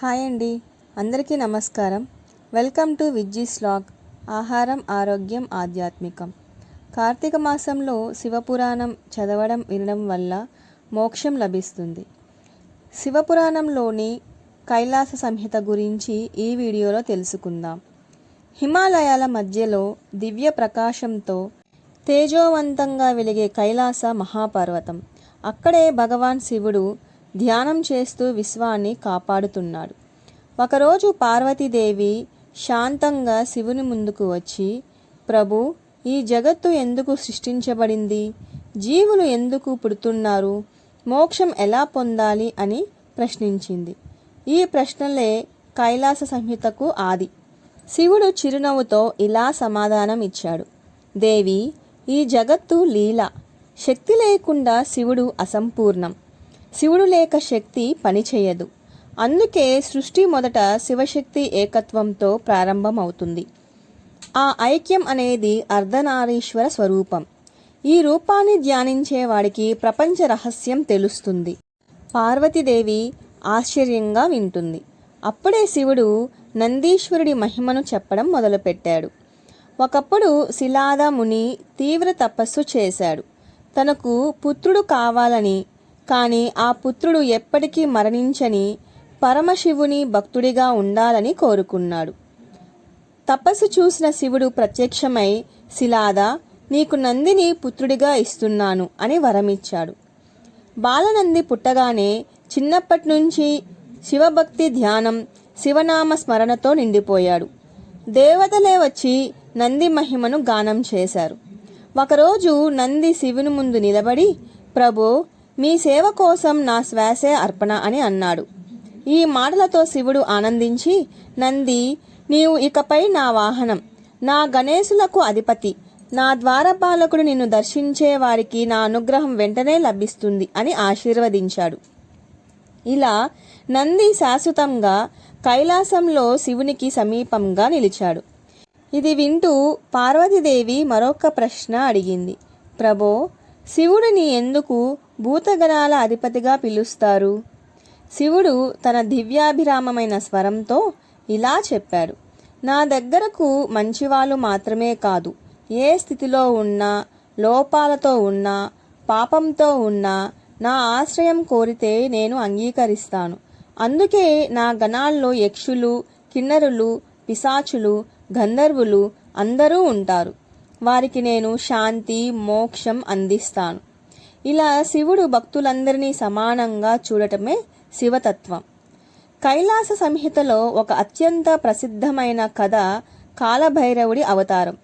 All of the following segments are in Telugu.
హాయ్ అండి. అందరికీ నమస్కారం. వెల్కమ్ టు విజ్జీ స్లాగ్ ఆహారం ఆరోగ్యం ఆధ్యాత్మికం. కార్తీక మాసంలో శివపురాణం చదవడం వినడం వల్ల మోక్షం లభిస్తుంది. శివపురాణంలోని కైలాస సంహిత గురించి ఈ వీడియోలో తెలుసుకుందాం. హిమాలయాల మధ్యలో దివ్య ప్రకాశంతో తేజోవంతంగా వెలిగే కైలాస మహాపర్వతం. అక్కడే భగవాన్ శివుడు ధ్యానం చేస్తూ విశ్వాన్ని కాపాడుతున్నాడు. ఒకరోజు పార్వతీదేవి శాంతంగా శివుని ముందుకు వచ్చి ప్రభు ఈ జగత్తు ఎందుకు సృష్టించబడింది? జీవులు ఎందుకు పుడుతున్నారు? మోక్షం ఎలా పొందాలి? అని ప్రశ్నించింది. ఈ ప్రశ్నలే కైలాస సంహితకు ఆది. శివుడు చిరునవ్వుతో ఇలా సమాధానం ఇచ్చాడు. దేవి ఈ జగత్తు లీల. శక్తి లేకుండా శివుడు అసంపూర్ణం. శివుడు లేక శక్తి పనిచేయదు. అందుకే సృష్టి మొదట శివశక్తి ఏకత్వంతో ప్రారంభమవుతుంది. ఆ ఐక్యం అనేది అర్ధనారీశ్వర స్వరూపం. ఈ రూపాన్ని ధ్యానించే వాడికి ప్రపంచ రహస్యం తెలుస్తుంది. పార్వతీదేవి ఆశ్చర్యంగా వింటుంది. అప్పుడే శివుడు నందీశ్వరుడి మహిమను చెప్పడం మొదలుపెట్టాడు. ఒకప్పుడు శిలాద ముని తీవ్ర తపస్సు చేశాడు. తనకు పుత్రుడు కావాలని కానీ ఆ పుత్రుడు ఎప్పటికీ మరణించని పరమశివుని భక్తుడిగా ఉండాలని కోరుకున్నాడు. తపస్సు చూసిన శివుడు ప్రత్యక్షమై శిలాద నీకు నందిని పుత్రుడిగా ఇస్తున్నాను అని వరమిచ్చాడు. బాలనంది పుట్టగానే చిన్నప్పటి నుంచి శివభక్తి ధ్యానం శివనామ స్మరణతో నిండిపోయాడు. దేవతలే వచ్చి నంది మహిమను గానం చేశారు. ఒకరోజు నంది శివుని ముందు నిలబడి ప్రభు మీ సేవ కోసం నా శ్వాసే అర్పణ అని అన్నాడు. ఈ మాటలతో శివుడు ఆనందించి నంది నీవు ఇకపై నా వాహనం నా గణేశులకు అధిపతి నా ద్వారపాలకుడు నిన్ను దర్శించే వారికి నా అనుగ్రహం వెంటనే లభిస్తుంది అని ఆశీర్వదించాడు. ఇలా నంది శాశ్వతంగా కైలాసంలో శివునికి సమీపంగా నిలిచాడు. ఇది వింటూ పార్వతీదేవి మరొక ప్రశ్న అడిగింది. ప్రభో శివుడిని ఎందుకు భూతగణాల అధిపతిగా పిలుస్తారు. శివుడు తన దివ్యాభిరామమైన స్వరంతో ఇలా చెప్పాడు. నా దగ్గరకు మంచివాళ్ళు మాత్రమే కాదు. ఏ స్థితిలో ఉన్నా లోపాలతో ఉన్నా పాపంతో ఉన్నా నా ఆశ్రయం కోరితే నేను అంగీకరిస్తాను. అందుకే నా గణాల్లో యక్షులు కిన్నరులు పిశాచులు గంధర్వులు అందరూ ఉంటారు. వారికి నేను శాంతి మోక్షం అందిస్తాను. ఇలా శివుడు భక్తులందరినీ సమానంగా చూడటమే శివతత్వం. కైలాస సంహితలో ఒక అత్యంత ప్రసిద్ధమైన కథ కాలభైరవుడి అవతారం.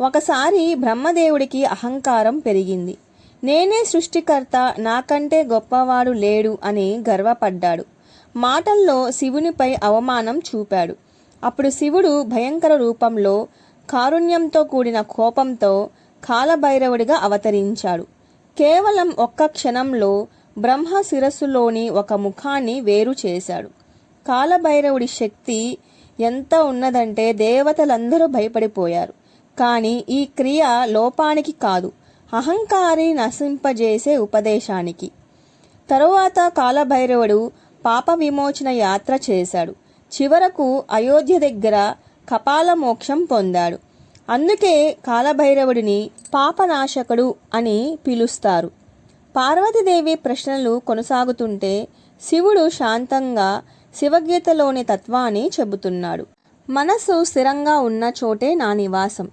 ఒకసారి బ్రహ్మదేవుడికి అహంకారం పెరిగింది. నేనే సృష్టికర్త నాకంటే గొప్పవాడు లేడు అని గర్వపడ్డాడు. మాటల్లో శివునిపై అవమానం చూపాడు. అప్పుడు శివుడు భయంకర రూపంలో కారుణ్యంతో కూడిన కోపంతో కాలభైరవుడిగా అవతరించాడు. కేవలం ఒక్క క్షణంలో బ్రహ్మ శిరస్సులోని ఒక ముఖాన్ని వేరు చేశాడు. కాలభైరవుడి శక్తి ఎంత ఉన్నదంటే దేవతలందరూ భయపడిపోయారు. కానీ ఈ క్రియ లోపానికి కాదు అహంకారి నశింపజేసే ఉపదేశానికి. తరువాత కాలభైరవుడు పాప విమోచన యాత్ర చేశాడు. చివరకు అయోధ్య దగ్గర కపాల మోక్షం పొందాడు. అందుకే కాలభైరవుడిని పాపనాశకుడు అని పిలుస్తారు. పార్వతీదేవి ప్రశ్నలు కొనసాగుతుంటే శివుడు శాంతంగా శివగీతలోని తత్వాన్ని చెబుతున్నాడు. మనసు స్థిరంగా ఉన్న చోటే నా నివాసం.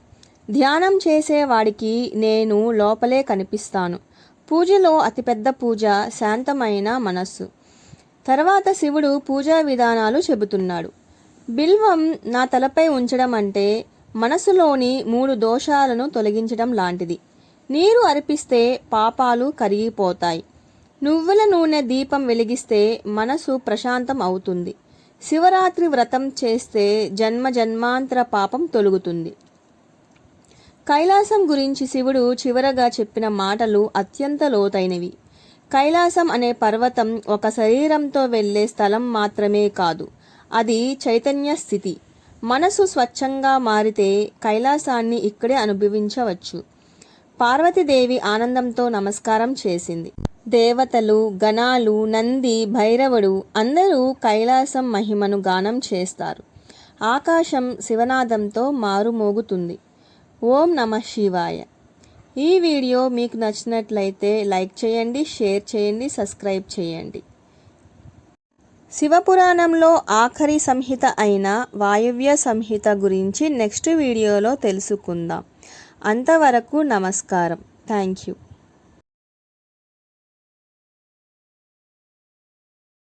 ధ్యానం చేసేవాడికి నేను లోపలే కనిపిస్తాను. పూజలో అతిపెద్ద పూజ శాంతమైన మనస్సు. తర్వాత శివుడు పూజా విధానాలు చెబుతున్నాడు. బిల్వం నా తలపై ఉంచడం అంటే మనసులోని మూడు దోషాలను తొలగించడం లాంటిది. నీరు అర్పిస్తే పాపాలు కరిగిపోతాయి. నువ్వుల నూనె దీపం వెలిగిస్తే మనసు ప్రశాంతం అవుతుంది. శివరాత్రి వ్రతం చేస్తే జన్మ జన్మాంతర పాపం తొలుగుతుంది. కైలాసం గురించి శివుడు చివరగా చెప్పిన మాటలు అత్యంత లోతైనవి. కైలాసం అనే పర్వతం ఒక శరీరంతో వెళ్ళే స్థలం మాత్రమే కాదు. అది చైతన్య స్థితి. మనసు స్వచ్ఛంగా మారితే కైలాసాన్ని ఇక్కడే అనుభవించవచ్చు. పార్వతీదేవి ఆనందంతో నమస్కారం చేసింది. దేవతలు గణాలు నంది భైరవుడు అందరూ కైలాసం మహిమను గానం చేస్తారు. ఆకాశం శివనాదంతో మారుమోగుతుంది. ఓం నమ శివాయ. ఈ వీడియో మీకు నచ్చినట్లయితే లైక్ చేయండి షేర్ చేయండి సబ్స్క్రైబ్ చేయండి. శివపురాణంలో ఆఖరి సంహిత అయిన వాయువ్య సంహిత గురించి నెక్స్ట్ వీడియోలో తెలుసుకుందాం. అంతవరకు నమస్కారం. Thank you.